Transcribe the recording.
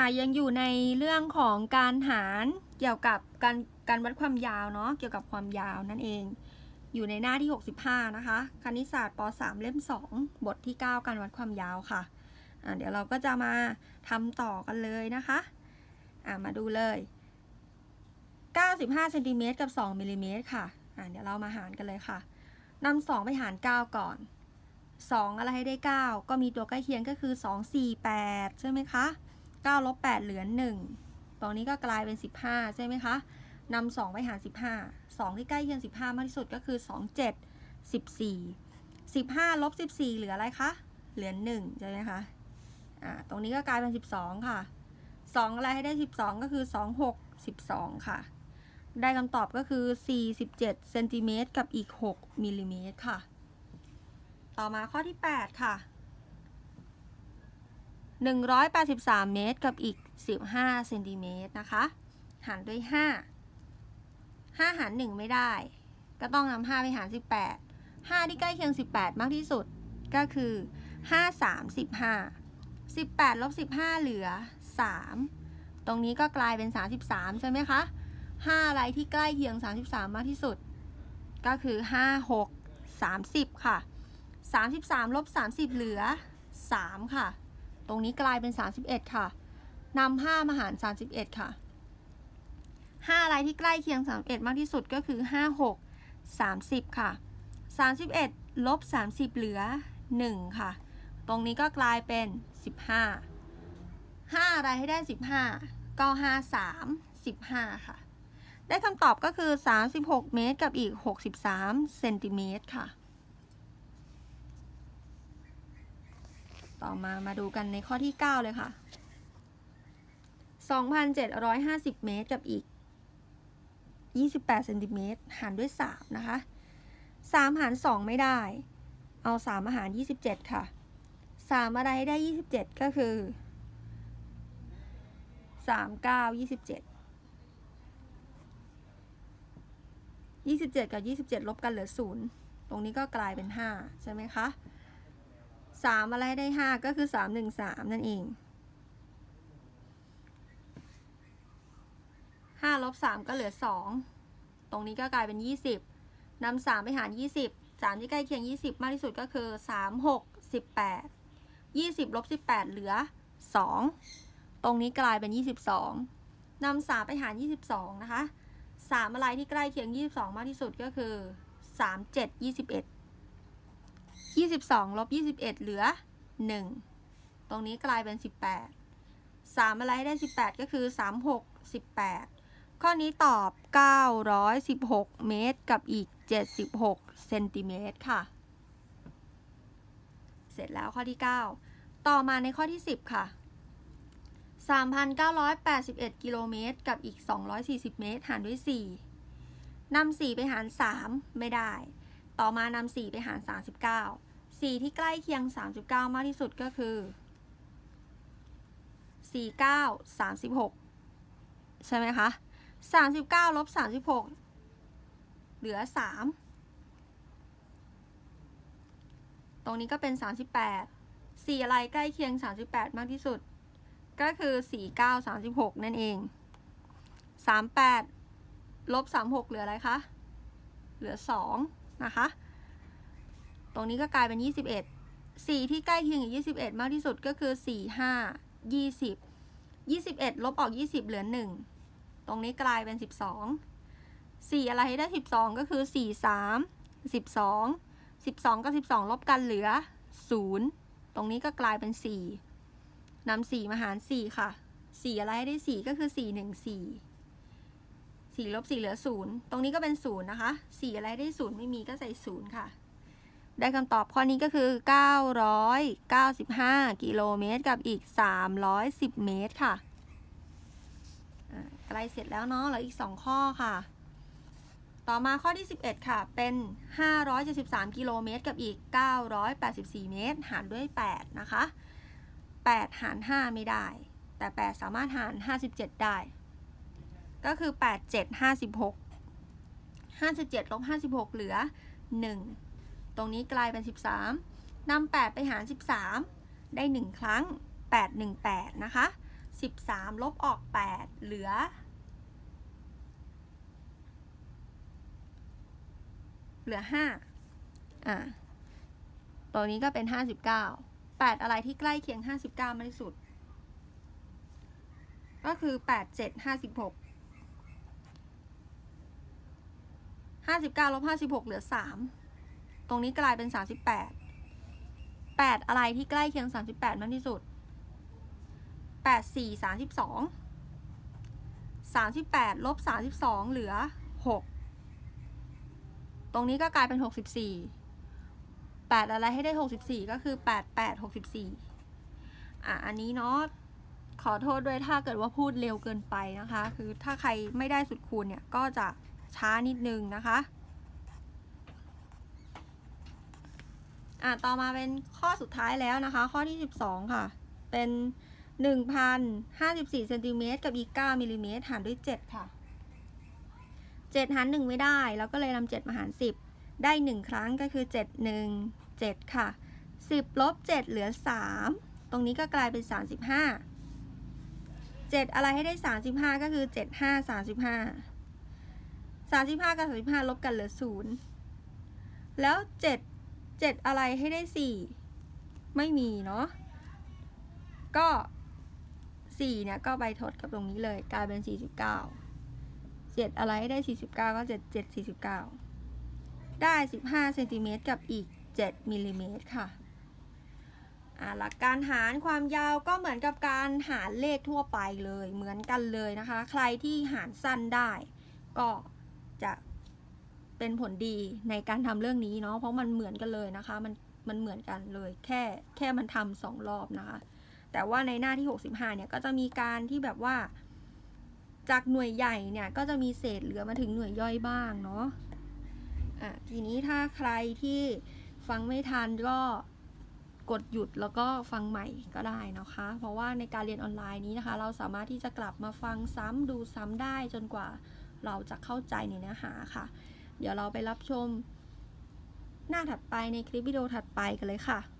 อ่ายังอยู่ในเรื่องของการหารเกี่ยวกับการการวัดความยาวเนาะเกี่ยวกับความยาวนั่นเอง อยู่ในหน้าที่ 65 นะคะ คณิตศาสตร์ป .3 เล่ม 2 บทที่ 9 การวัดความยาวค่ะอ่าเดี๋ยวเราก็จะมาทำต่อกันเลยนะคะอ่ามาดูเลย 95เซนติเมตรกับ 2มิลลิเมตรค่ะอ่าเดี๋ยวเรามาหารกันเลยค่ะนำ2ไปหาร 9 ก่อน 2 อะไรให้ได้ 9 ก็มีตัวใกล้เคียงก็คือ 2 4 8 ใช่ไหมคะ 9ลบ8เหลือ 1 ตรงนี้ก็กลายเป็น 15 ใช่ไหมคะนำ2ไปหาร 15 2 ที่ใกล้เคียง 15 มากที่สุดก็คือ 2 7 14 15ลบ14 เหลืออะไรคะ เหลือ 1 ใช่ไหมคะ อ่า ตรงนี้ก็กลายเป็น 12 ค่ะ 2 อะไรให้ได้ 12 ก็คือ 2 6 12 ค่ะ ได้คำตอบก็คือ 47เซนติเมตรกับอีก 6มิลลิเมตรค่ะ ต่อมาข้อที่ 8 ค่ะ 183 เมตรกับอีก 15 เซนติเมตรนะคะ หารด้วย 5 5 หาร 1 ไม่ได้ ก็ต้องนำ5ไปหาร 18 5 ที่ใกล้เคียง 18 มากที่สุดก็คือ 5 3 15 18ลบ15 เหลือ 3 ตรงนี้ก็กลายเป็น 33 ใช่ไหมคะ 5 อะไรที่ใกล้เคียง 33 มากที่สุด ก็คือ 5 6 30 ค่ะ 33ลบ30 เหลือ 3 ค่ะ ตรงนี้กลายเป็น 31 ค่ะนำ5มาหาร 31 ค่ะ5อะไรที่ใกล้เคียง 31 มากที่สุดก็คือ 5 6 30 ค่ะ 31 ลบ 30 เหลือ 1 ค่ะ ตรงนี้ก็กลายเป็น 15 5 อะไรให้ได้ 15 ก็ 5 3 15 ค่ะ ได้คำตอบก็คือ 36 เมตรกับอีก 63 เซนติเมตรค่ะ ต่อมามาดูกันในข้อที่ 9 เลยค่ะ 2,750 เมตรกับอีก 28เซนติเมตรหารด้วย 3 นะคะ 3 หาร 2 ไม่ได้ เอา 3 มาหาร 27 ค่ะ 3 อะไรได้ 27 ก็คือ 3 9 27 27 กับ 27 ลบกันเหลือ 0 ตรงนี้ก็กลายเป็น 5 ใช่ไหมคะ สามอะไรได้ห้าก็คือสามหนึ่งสามนั่นเองห้าลบสามก็เหลือสองตรงนี้ก็กลายเป็นยี่สิบนำสามไปหารยี่สิบสามที่ใกล้เคียงยี่สิบมากที่สุดก็คือสามหกสิบแปดยี่สิบลบสิบแปดเหลือสองตรงนี้กลายเป็นยี่สิบสองนำสามไปหารยี่สิบสองนะคะสามอะไรที่ใกล้เคียงยี่สิบสองมากที่สุดก็คือสามเจ็ดยี่สิบเอ็ด 22ลบ21 เหลือ 1 ตรงนี้กลายเป็น 18 3 อะไรได้ 18 ก็คือ 3 6 18 ข้อนี้ตอบ 916 เมตรกับอีก 76 เซนติเมตรค่ะ เสร็จแล้วข้อที่ 9 ต่อมาในข้อที่ 10 ค่ะ 3,981 กิโลเมตรกับอีก 240 เมตร หารด้วย 4นำ4ไปหาร 3 ไม่ได้ต่อมานำ4ไปหาร 39 4ที่ใกล้เคียง 39 มากที่สุดก็คือ 49 36 ใช่ไหมคะ 39ลบ36 เหลือ 3 ตรงนี้ก็เป็น 38 4อะไรใกล้เคียง 38 มากที่สุด ก็คือ 49 36 นั่นเอง 38ลบ36 เหลืออะไรคะ เหลือ 2 นะคะ รงนี้ก็กลายเป็น 21 4 ที่ใกล้เคียงกับ21 มากที่สุดก็คือ 4 5 20 21 ลบออก 20 เหลือ 1 ตรงนี้กลายเป็น 12 4 อะไรให้ได้ 12 ก็คือ 4 3 12 12 กับ 12 ลบกันเหลือ 0 ตรงนี้ก็กลายเป็น 4นำ4 มาหาร 4 ค่ะ 4 อะไรให้ได้ 4 ก็คือ 4 1 4 4ลบ4เหลือ 0 ตรงนี้ก็เป็น 0 นะคะ 4 อะไรได้ 0 ไม่มีก็ใส่ 0 ค่ะ ได้คำตอบข้อนี้ก็คือ 995 กิโลเมตรกับอีก 310 เมตรค่ะใกล้เสร็จแล้วเนาะเหลืออีก 2 ข้อค่ะ ต่อมาข้อที่ 11 ค่ะ เป็น 573 กิโลเมตรกับอีก 984 เมตร หารด้วย 8 นะคะ 8 หาร 5 ไม่ได้ แต่ 8 สามารถหาร 57 ได้ ก็คือ 8 7 56 57ลบ56 เหลือ 1 ตรงนี้กลายเป็น 13นำ8ไปหาร 13 ได้ 1 ครั้ง 8 1 8 นะคะสิบสามลบออกแปดเหลือ เหลือห้าอ่าตัวนี้ก็เป็นห้าสิบเก้าแปดอะไรที่ใกล้เคียงห้าสิบเก้ามากที่สุด ก็คือแปดเจ็ดห้าสิบหกห้าสิบเก้าลบห้าสิบหกเหลือสาม ตรงนี้กลายเป็นสามสิบแปดแปดอะไรที่ใกล้เคียงสามสิบแปดมากที่สุดแปดสี่สามสิบสองสามสิบแปดลบสามสิบสองเหลือหกตรงนี้ก็กลายเป็นหกสิบสี่แปดอะไรให้ได้หกสิบสี่ก็คือแปดแปดหกสิบสี่อะ อันนี้เนาะขอโทษด้วยถ้าเกิดว่าพูดเร็วเกินไปนะคะ คือถ้าใครไม่ได้สุดคูณเนี่ย ก็จะช้านิดนึงนะคะ อะต่อมาเป็นข้อสุดท้ายแล้วนะคะ ข้อที่ 12 ค่ะ เป็น 1,054เซนติเมตรกับอีก9มิลลิเมตรหารด้วย 7 ค่ะ 7 หาร 1 ไม่ได้แล้วก็เลยนำ7มาหาร 10 ได้ 1 ครั้งก็คือ 7 1 7 ค่ะ 10ลบ7เหลือ 3 ตรงนี้ก็กลายเป็น 35เจ็ดอะไรให้ได้สามสิบห้าก็คือเจ็ดห้าสามสิบห้าสามสิบห้ากับสามสิบห้าลบกันเหลือศูนย์แล้วเจ็ด เจ็ดอะไรให้ได้สี่ไม่มีเนาะก็สี่เนี่ยก็ไปทดกับตรงนี้เลยกลายเป็นสี่สิบเก้าเจ็ดอะไรให้ได้สี่สิบเก้าก็เจ็ดเจ็ดสี่สิบเก้าได้สิบห้าเซนติเมตรกับอีกเจ็ดมิลลิเมตรค่ะหลักการหารความยาวก็เหมือนกับการหารเลขทั่วไปเลยเหมือนกันเลยนะคะ ใครที่หารสั้นได้ ก็จะ เป็นผลดีในการทำเรื่องนี้เนาะเพราะมันเหมือนกันเลยนะคะ มันมันเหมือนกันเลยแค่แค่มันทำสองรอบนะคะ แต่ว่าในหน้าที่ 65เนี่ยก็จะมีการที่แบบว่า จากหน่วยใหญ่เนี่ยก็จะมีเศษเหลือมาถึงหน่วยย่อยบ้างเนาะอะทีนี้ถ้าใครที่ฟังไม่ทันก็กดหยุดแล้วก็ฟังใหม่ก็ได้นะคะ เพราะว่าในการเรียนออนไลน์นี้นะคะ เราสามารถที่จะกลับมาฟังซ้ำดูซ้ำได้จนกว่าเราจะเข้าใจในเนื้อหาค่ะ เดี๋ยวเราไปรับชม หน้าถัดไปในคลิปวิดีโอถัดไปกันเลยค่ะ